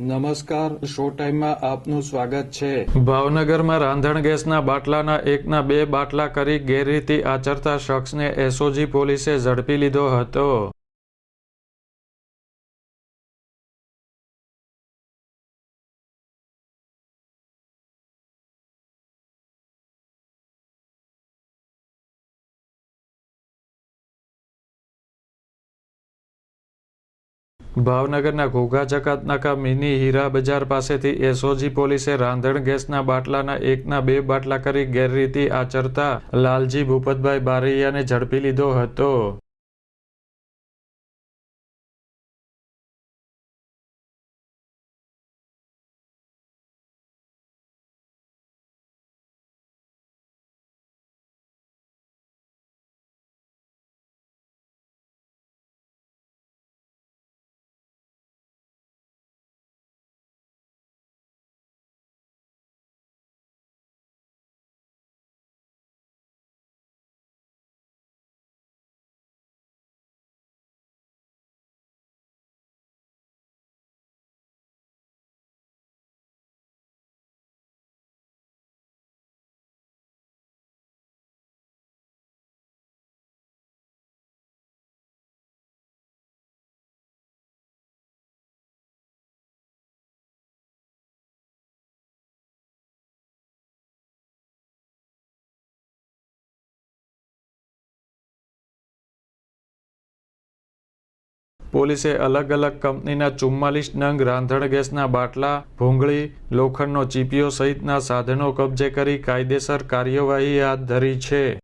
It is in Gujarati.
નમસ્કાર, શો ટાઈમમાં આપનું સ્વાગત છે. ભાવનગરમાં રાંધણ ગેસના બાટલાના એકના બે બાટલા કરી ગેરરીતિ આચરતા શખ્સને એસઓજી પોલીસે ઝડપી લીધો હતો. ભાવનગરના ઘોઘા જકાતનાકા મિની હીરા બજાર પાસેથી એસઓજી પોલીસે રાંધણ ગેસના બાટલાના એકના બે બાટલા કરી ગેરરીતિ આચરતા લાલજી ભૂપતભાઈ બારૈયાને ઝડપી લીધો હતો. પોલીસે અલગ અલગ કંપનીના ચુમ્માલીસ નંગ રાંધણ ગેસના બાટલા, ભૂંગળી, લોખંડનો ચીપિયો સહિતના સાધનો કબજે કરી કાયદેસર કાર્યવાહી હાથ ધરી છે.